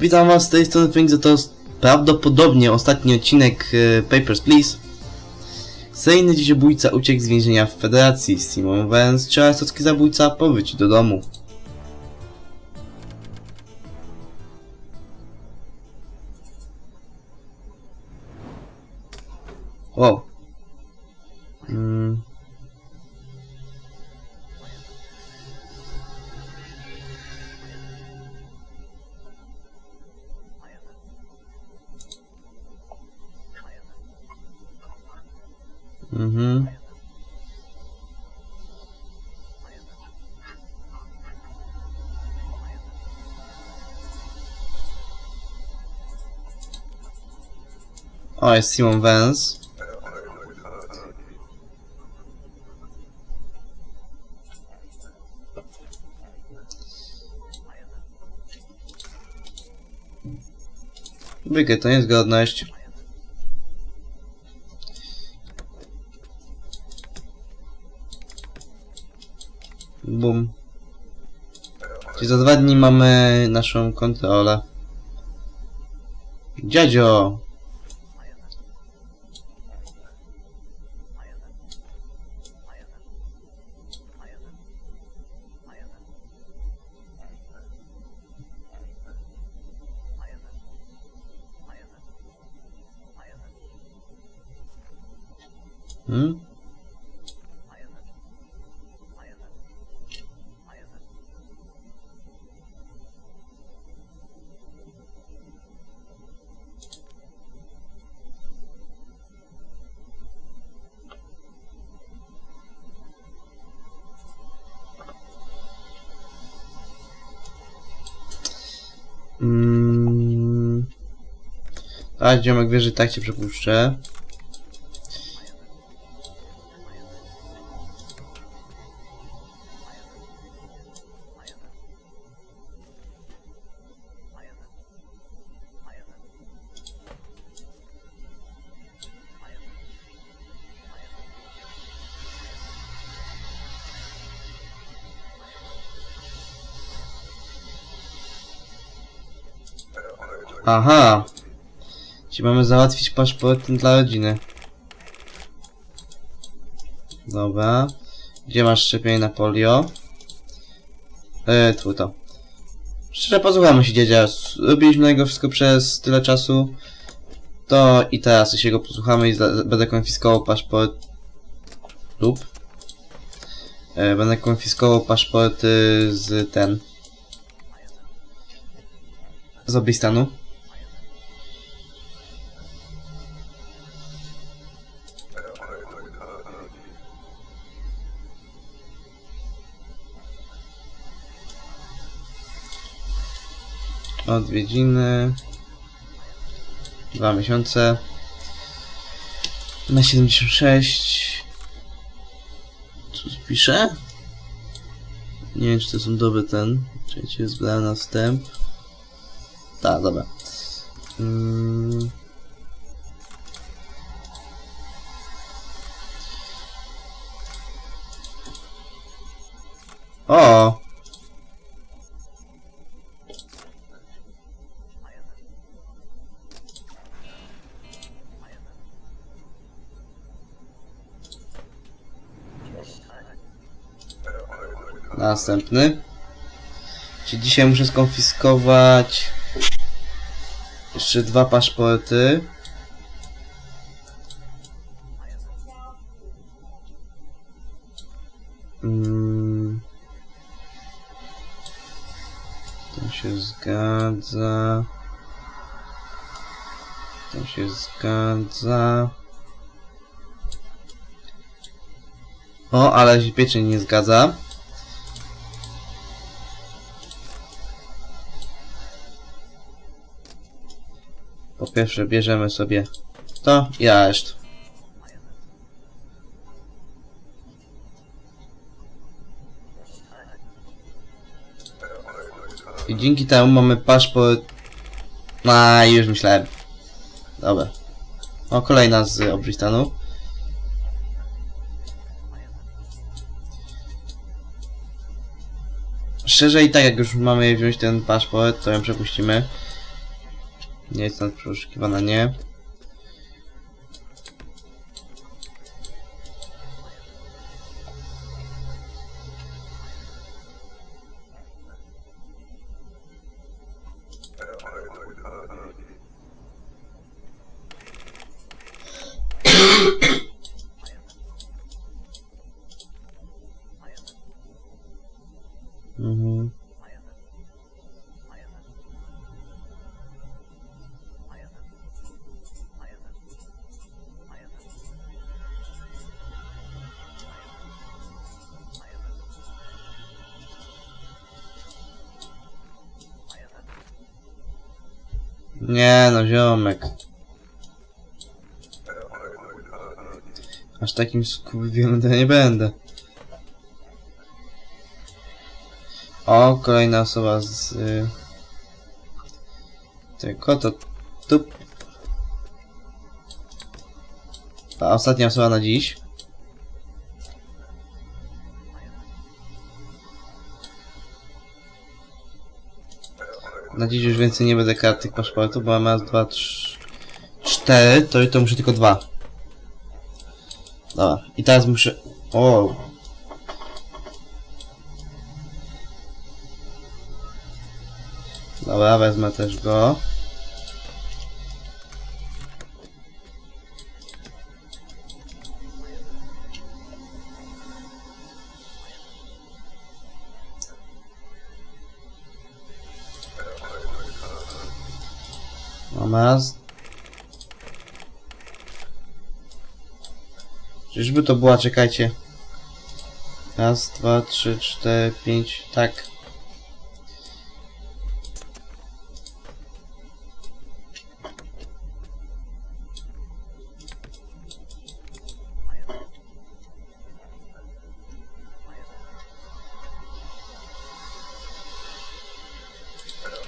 Witam was z tej strony Frank, to prawdopodobnie ostatni odcinek e, Papers, Please. Seryjny dzieciobójca uciekł z więzienia w Federacji. Simon Vance, czarnostocki zabójca, powróci do domu. Wow. O, jest Simon Vance. Bykę, to niezgodność. Bum. Czyli za dwa dni mamy naszą kontrolę. Dziadzio! Hmm? Mm. A, ziomek wie, że tak cię przepuszczę. Aha. Ci mamy załatwić paszport dla rodziny. Dobra. Gdzie masz szczepienie na polio? Eee, tu to. Szczerze, posłuchamy się dziedzia. Robiliśmy niego wszystko przez tyle czasu. To i teraz się go posłuchamy i będę konfiskował paszport. Lub. E, będę konfiskował paszporty z ten. Z Oblistanu. Odwiedziny. Dwa miesiące. Na 76. Co pisze? Nie wiem, czy to są dobre ten. Czekajcie, zbrałem na wstęp. Tak, dobra. Mm. O! Następny. Czyli dzisiaj muszę skonfiskować jeszcze dwa paszporty. Mm. To się zgadza. To się zgadza. O, ale się pieczeń nie zgadza. Pierwsze bierzemy sobie to i areszt. I dzięki temu mamy paszport... A, już myślałem. Dobra. O, kolejna z Obristanu. Szczerze i tak jak już mamy wziąć ten paszport, to ją przepuścimy. Nie jest nawet przeszukiwana, nie. Nie no, ziomek. Aż takim skurwielem to nie będę. O, kolejna osoba z... Y... Tylko to... Tu... Ta ostatnia osoba na dziś. Na dziś już więcej nie będę kart tych paszportów, bo mam raz, dwa, trzy, cztery, to, to muszę tylko dwa. Dobra, i teraz muszę... O. Dobra, wezmę też go. Raz. Czyżby to była, czekajcie. Raz, dwa, trzy, cztery, pięć, tak.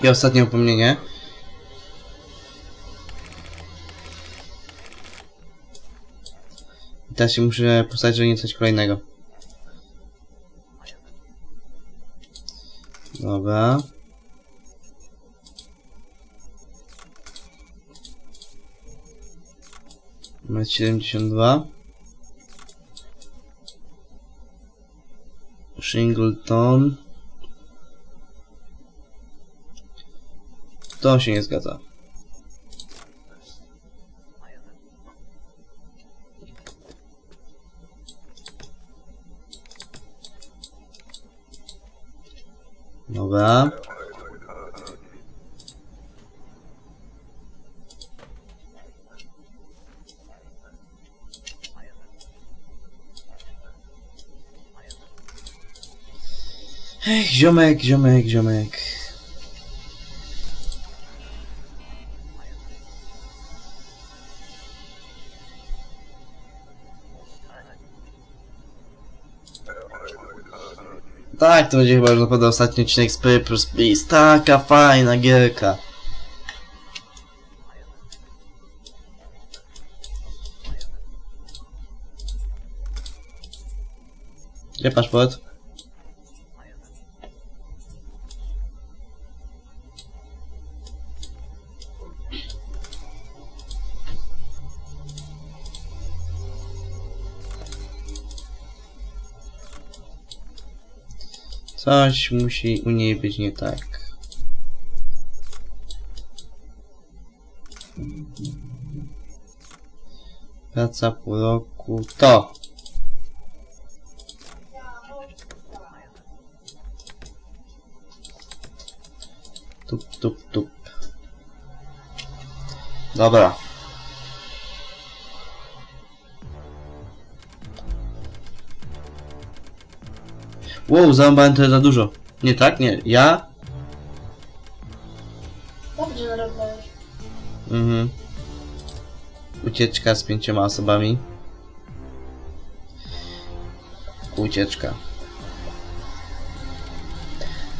I ostatnie upomnienie. I teraz się muszę postawić, żeby nie coś kolejnego. Dobra. Metr 72. Shingleton. To się nie zgadza. Dobra. Ech, ziomek, ziomek, ziomek. Tak, to będzie chyba już naprawdę ostatni odcinek z Papers, Please. Taka fajna gierka. Gdzie paszport? Coś musi u niej być nie tak. Praca pół roku. To! Tup, tup, tup. Dobra. Wow, zarąbałem to za dużo. Nie tak? Nie. Ja? Dobrze narobiłeś. Mhm. Ucieczka z pięcioma osobami. Ucieczka.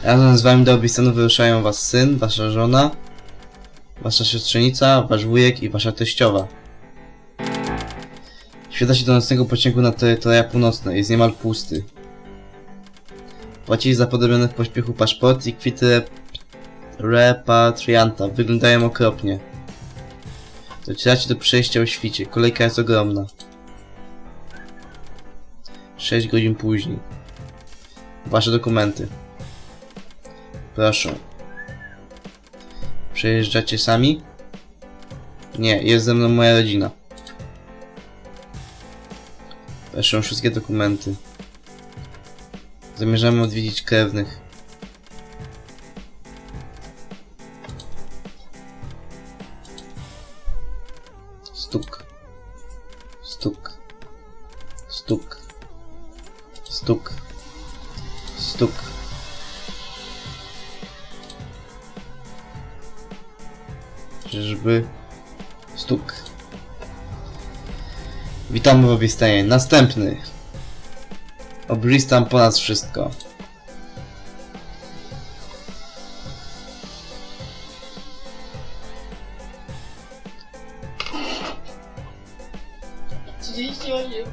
Razem z wami do Obistanu wyruszają was syn, wasza żona, wasza siostrzenica, wasz wujek i wasza teściowa. Świata się do nocnego pociągu na terytoria północne, jest niemal pusty. Płacili za podobione w pośpiechu paszport i kwity rep repatrianta. Wyglądają okropnie. Docieracie do przejścia o świcie. Kolejka jest ogromna. 6 godzin później. Wasze dokumenty. Proszę. Przejeżdżacie sami? Nie, jest ze mną moja rodzina. Proszę wszystkie dokumenty. Zamierzamy odwiedzić krewnych. Stuk. Stuk. Stuk. Stuk. Stuk. Czyżby... Stuk. Witamy w Obistanie. Następny. Obristam ponad wszystko. Trzydzieści osiem.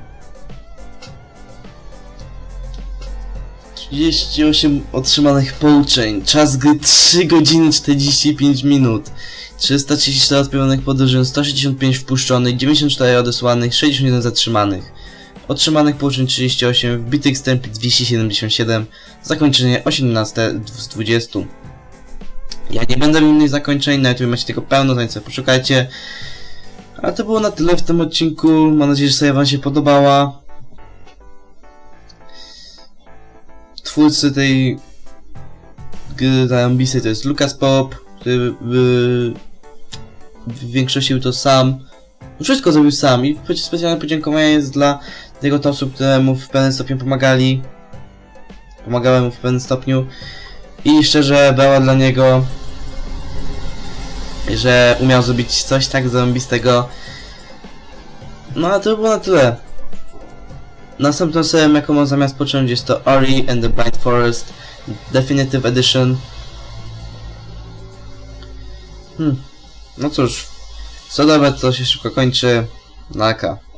38 otrzymanych pouczeń. Czas gry 3 godziny 45 minut. 334 odprawionych podróży, 165 wpuszczonych, 94 odesłanych, 61 zatrzymanych. Otrzymanych pouczeń 38, wbitych stępli 277, zakończenie 18 z 20. Ja nie będę miał innych zakończeń, na YouTube macie tylko pełno, zanim sobie poszukajcie. A to było na tyle w tym odcinku, mam nadzieję, że seria wam się podobała. twórcy tej gry zarąbistej to jest Lucas Pop, który w, w większości był to sam. Wszystko zrobił sam i specjalne podziękowanie jest dla tego to osób, które mu w pewnym stopniu pomagali. Pomagałem mu w pewnym stopniu. I szczerze brała dla niego, że umiał zrobić coś tak zarąbistego. No a to było na tyle. Następną serią, jaką mam zamiast począć, jest to Ori and the Blind Forest Definitive Edition. Hmm. No cóż, co dobre, to się szybko kończy. Naka.